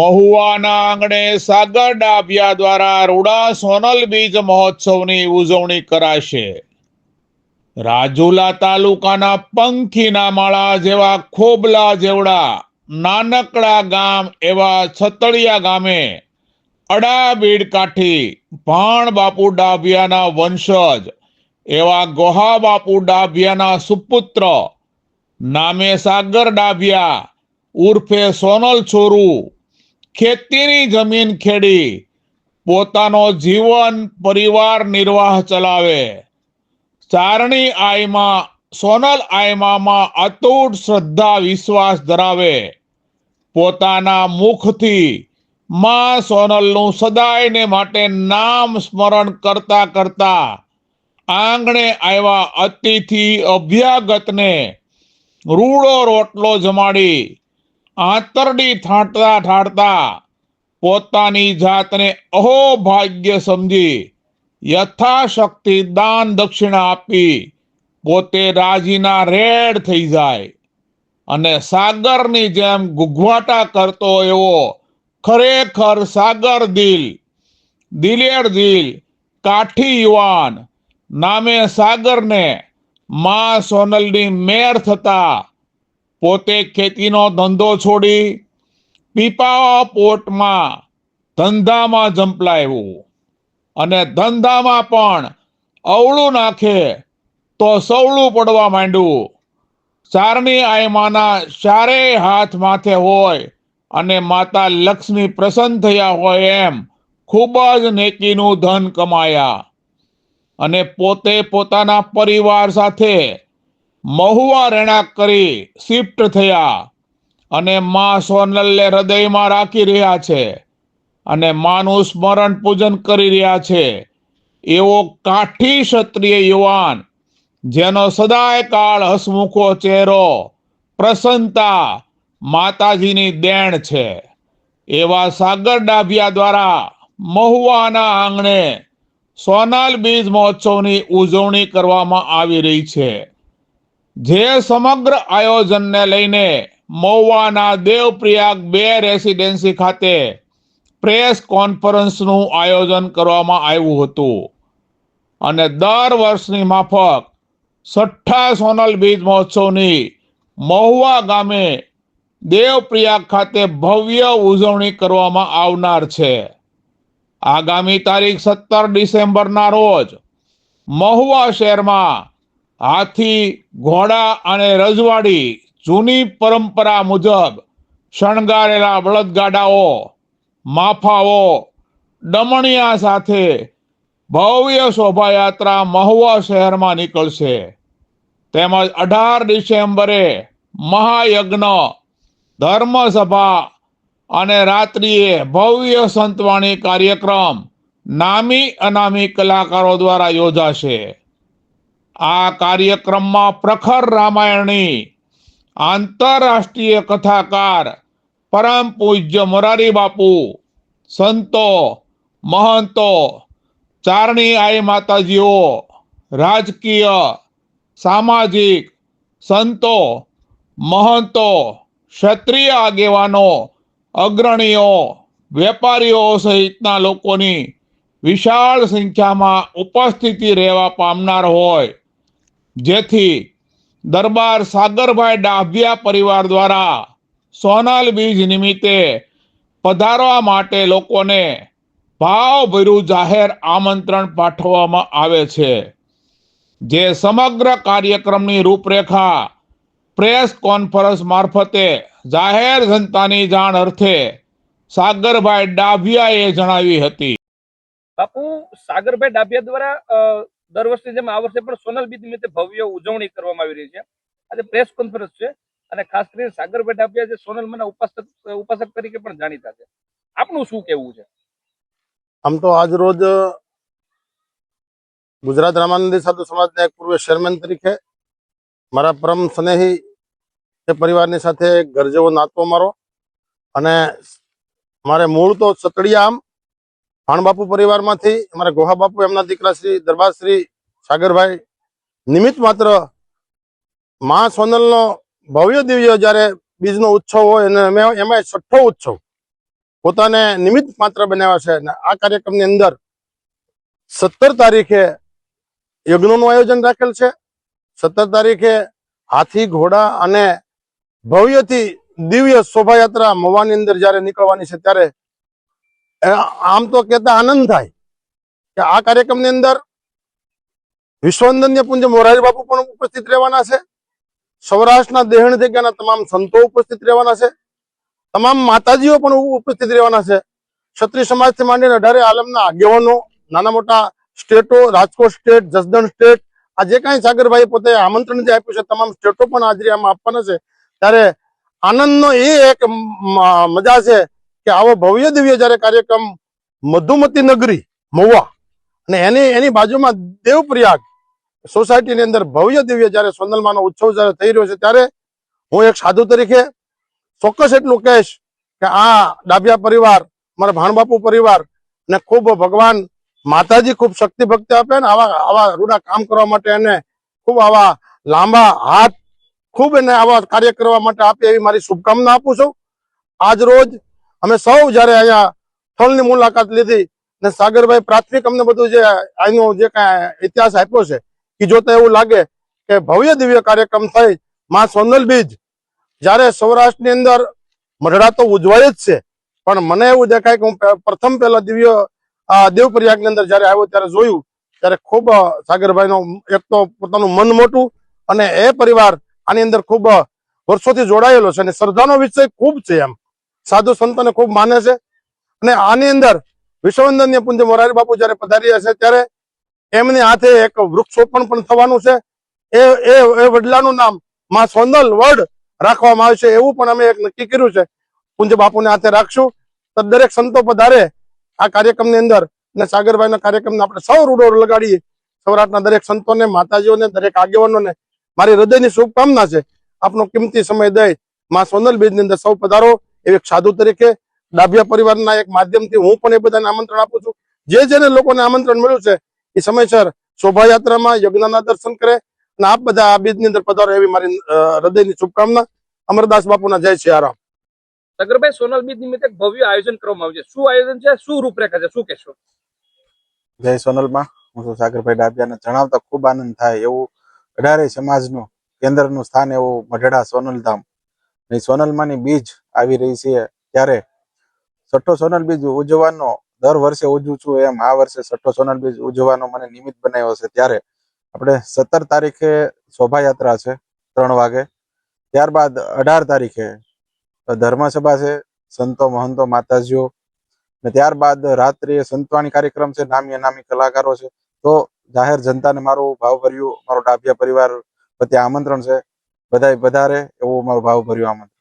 મહુવાના આંગણે સાગર ડાભિયા દ્વારા રૂડા સોનલ બીજ મહોત્સવની ઉજવણી કરાશે. રાજુલા તાલુકાના પંખીના માળા જેવા ખોબલા જેવડા નાનકડા ગામ એવા છતળિયા ગામે અડાબીડ કાઠી ભાણ બાપુ ડાભિયાના વંશજ એવા ગોહા બાપુ ડાભિયાના સુપુત્ર નામે સાગર ડાભિયા ઉર્ફે સોનલ છોરું ખેતીની જમીન ખેડી પોતાનો જીવન પરિવાર નિર્વાહ ચલાવે. ચારણી આયમાં સોનલ આયમામાં અતૂટ શ્રદ્ધા વિશ્વાસ ધરાવે. પોતાના મુખથી માં સોનલનું સદાયને માટે નામ સ્મરણ કરતા કરતા આંગણે આવ્યા અતિથિ અભ્યાગતને રૂડો રોટલો જમાડી આંતરડી ઠાંટતા ઠાંટતા પોતાની જાતને અહોભાગ્ય સમજી, યથાશક્તિ દાન દક્ષિણા આપી, પોતે રાજીના રેડ થઈ જાય. અને સાગરની જેમ ગુગવાટા કરતો એવો ખરેખર સાગર દિલ, દિલેર દિલ, કાઠી યુવાન, નામે સાગરને માં સોનલની મેર થતા પોતે ખેતીનો ધંધો છોડી પીપાવા પોટમાં ધંધામાં જંપલાવ્યું અને ધંધામાં પણ અવળું નાખે તો સવળું પડવા માંડ્યું. ચારની આયમાના ચારેય હાથ માથે હોય અને માતા લક્ષ્મી પ્રસન્ન થયા હોય એમ ખૂબ જ નેકીનું ધન કમાયા. અને પોતે પોતાના પરિવાર સાથે મહુવા રહેણાંક કરી શિફ્ટ થયા અને માં સોનલને હૃદયમાં રાખી રહ્યા છે અને માનું સ્મરણ પૂજન કરી રહ્યા છે. એવો કાઠી ક્ષત્રિય યુવાન, જેનો સદાય કાળ હસમુખો ચહેરો, પ્રસન્નતા માતાજીની દેણ છે. એવા સાગર ડાભિયા દ્વારા મહુવાના આંગણે સોનાલ બીજ મહોત્સવની ઉજવણી કરવામાં આવી રહી છે. જે સમગ્ર આયોજનને લઈને મહુવાના દેવપ્રયાગ બે રેસિડેન્સી ખાતે પ્રેસ કોન્ફરન્સનું આયોજન કરવામાં આવ્યું હતું. અને દર વર્ષની માફક છઠ્ઠા સોનલ બીજ મહોત્સવની મહુવા ગામે દેવપ્રયાગ ખાતે ભવ્ય ઉજવણી કરવામાં આવનાર છે. આગામી તારીખ સત્તર ડિસેમ્બરના રોજ મહુવા શહેરમાં હાથી, ઘોડા અને રજવાડી જૂની પરંપરા મુજબ શણગારેલા બળદગાડાઓ માફાઓ ડમણિયા સાથે ભવ્ય શોભાયાત્રા મહુવા શહેરમાં નીકળશે. તેમજ અઢાર ડિસેમ્બરે મહાયજ્ઞ, ધર્મસભા અને રાત્રિએ ભવ્ય સંતવાણી કાર્યક્રમ નામી અનામી કલાકારો દ્વારા યોજાશે. આ કાર્યક્રમમાં પ્રખર રામાયણી, આંતરરાષ્ટ્રીય કથાકાર, પરમ પૂજ્ય મોરારી બાપુ, સંતો, મહંતો, ચારણી આઈ માતાજીઓ, રાજકીય, સામાજિક, સંતો, મહંતો, ક્ષત્રિય આગેવાનો, અગ્રણીઓ, વેપારીઓ સહિતના લોકોની વિશાળ સંખ્યામાં ઉપસ્થિતિ રહેવા પામનાર હોય. જેથી દરબાર સાગરભાઈ ડાભિયા પરિવાર દ્વારા સોનાલ બીજ નિમિત્તે પધારવા માટે લોકોને ભાવભર્યું જાહેર આમંત્રણ પાઠવવામાં આવે છે. જે સમગ્ર કાર્યક્રમની રૂપરેખા પ્રેસ કોન્ફરન્સ મારફતે જાહેર જનતાની જાણ અર્થે સાગરભાઈ ડાભિયાએ જણાવી હતી. બાપુ, સાગરભાઈ ડાભિયા દ્વારા દર વર્ષની જેમ આ વર્ષે પણ સોનલ બીજ નિમિત્તે ભવ્ય ઉજવણી કરવામાં આવી રહી છે. આજે પ્રેસ કોન્ફરન્સ છે અને ખાસ કરીને સાગર ડાભિયા જે સોનલમાંના ઉપાસક ઉપાસક તરીકે પણ જાણીતા છે. આપનું શું કેવું છે? આમ તો આજ રોજ ગુજરાત રામાનંદી સાધુ સમાજના એક પૂર્વ ચેરમેન તરીકે મારા પરમ સ્નેહી એ પરિવારની સાથે ઘર જેવો નાતો મારો અને મારે મૂળ તો સતડિયા આમ ભાણબાપુ પરિવારમાંથી અમારા ગોહા બાપુ, એમના દીકરા શ્રી દરબાર શ્રી સાગરભાઈ, નિમિત્ત માત્ર મા સોનલનો ભવ્ય દિવ્ય જ્યારે બીજનો ઉત્સવ હોય અને અમે એમાં છઠ્ઠો ઉત્સવ પોતાને નિમિત્ત માત્ર બનાવ્યા છે અને આ કાર્યક્રમની અંદર સત્તર તારીખે યજ્ઞોનું આયોજન રાખેલ છે. સત્તર તારીખે હાથી, ઘોડા અને ભવ્યથી દિવ્ય શોભાયાત્રા મવાની અંદર જ્યારે નીકળવાની છે ત્યારે આમ તો કહેતા આનંદ થાય કે આ કાર્યક્રમની અંદર વિશ્વવંદન્ય પુંજ મોરારી બાપુ પણ ઉપસ્થિત રહેવાના છે. સૌરાષ્ટ્રના દેહણ જગ્યાના તમામ સંતો ઉપસ્થિત રહેવાના છે. તમામ માતાજીઓ પણ ઉપસ્થિત રહેવાના છે. ક્ષત્રિય સમાજથી માંડીને અઢારે આલમના આગેવાનો, નાના મોટા સ્ટેટો, રાજકોટ સ્ટેટ, જસદણ સ્ટેટ આ જે કાંઈ સાગરભાઈ પોતે આમંત્રણ જે આપ્યું છે, તમામ સ્ટેટો પણ હાજરી આમાં આપવાના છે. ત્યારે આનંદનો એ એક મજા છે કે આવો ભવ્ય દિવ્ય જ્યારે કાર્યક્રમ મધુમતી નગરી, મહુવા અને એની એની બાજુમાં દેવપ્રયાગ સોસાયટીની અંદર ભવ્ય દિવ્ય જ્યારે સોનલમાનો ઉત્સવ જ્યારે થઈ રહ્યો છે, ત્યારે હું એક સાધુ તરીકે ચોક્કસ એટલું કહીશ કે આ ડાભિયા પરિવાર, મારા ભાણબાપુ પરિવાર ને ખૂબ ભગવાન માતાજી ખૂબ શક્તિ ભક્તિ આપે ને આવા આવા રૂડા કામ કરવા માટે એને ખૂબ આવા લાંબા હાથ ખૂબ એને આવા કાર્ય કરવા માટે આપે એવી મારી શુભકામના આપું છું. આજ રોજ અમે સૌ જ્યારે અહીંયા સ્થળની મુલાકાત લીધી ને સાગરભાઈ પ્રાથમિક અમને બધું જે આનો જે કાંઈ ઇતિહાસ આપ્યો છે કે જોતા એવું લાગે કે ભવ્ય દિવ્ય કાર્યક્રમ થઈ. માં સોનલ બીજ, જ્યારે સૌરાષ્ટ્રની અંદર મઢડા તો ઉજવાય જ છે, પણ મને એવું દેખાય કે હું પ્રથમ પહેલા દિવ્ય દેવપ્રયાગની અંદર જ્યારે આવ્યો ત્યારે જોયું, ત્યારે ખૂબ સાગરભાઈનો એક તો પોતાનું મન મોટું અને એ પરિવાર આની અંદર ખૂબ વર્ષોથી જોડાયેલો છે અને શ્રદ્ધાનો વિષય ખૂબ છે એમ. સાધુ સંતોને ખૂબ માને છે. અને આની અંદર વિશ્વવંદનીય પુંજ મોરારી બાપુ જ્યારે પધાર્યા છે ત્યારે એમની હાથે એક વૃક્ષોપણ પણ થવાનું છે. એ એ એ વડલાનું નામમાં સોંદલ વડ રાખવામાં આવશે એવું પણ અમે એક નક્કી કર્યું છે. પુંજ બાપુને હાથે રાખશું. તો દરેક સંતો પધારે આ કાર્યક્રમની અંદર. અને સાગરભાઈના કાર્યક્રમને આપણે સૌ રૂડો લગાડીએ. સૌરાષ્ટ્રના દરેક સંતોને, માતાજીઓને, દરેક આગેવાનોને મારી હૃદયની શુભકામના છે. આપનો કિંમતી સમય દઈ માં સોનલ બીજની અંદર સૌ પધારો. એક સાધુ તરીકે ડાભિયા પરિવારના એક માધ્યમથી હું પણ એ બધાને આમંત્રણ આપું છું. જે જેને લોકોને આમંત્રણ મળ્યું છે એ સમયસર શોભાયાત્રામાં યજ્ઞના દર્શન કરે અને આપ બધા આ બીજની અંદર પધારો એવી મારી હૃદયની શુભકામના. અમરદાસ બાપુના જય સિયારામ સાગરભાઈ સોનલ બીજ નિમિત્તે ભવ્ય આયોજન કરવામાં આવ્યું છે. શું આયોજન છે? શું રૂપરેખા છે? શું કહેશો? જય સોનલમાં. હું છું સાગરભાઈ ડાબિયાને જણાવતા ખૂબ આનંદ થાય એવું અઢારે સમાજનું કેન્દ્રનું સ્થાન એવું મઢડા સોનલધામ. એ સોનલમાંની બીજ આવી રહી છે ત્યારે છઠ્ઠો સોનલ બીજ ઉજવવાનો દર વર્ષે ઉજવું છું એમ આ વર્ષે છઠ્ઠો સોનલ બીજ ઉજવવાનો મને નિમિત્ત બનાવ્યો છે ત્યારે આપણે સત્તર તારીખે શોભાયાત્રા છે ત્રણ વાગે. ત્યારબાદ અઢાર તારીખે ધર્મસભા છે, સંતો મહંતો માતાજીઓ ને ત્યારબાદ રાત્રે સંતવાણી કાર્યક્રમ છે, નામી અનામી કલાકારો છે. તો જાહેર જનતાને મારું ભાવભર્યું, મારો ડાભિયા પરિવાર પ્રત્યે આમંત્રણ છે. બધાય વધારે એવું મારું ભાવભર્યું આમંત્રણ.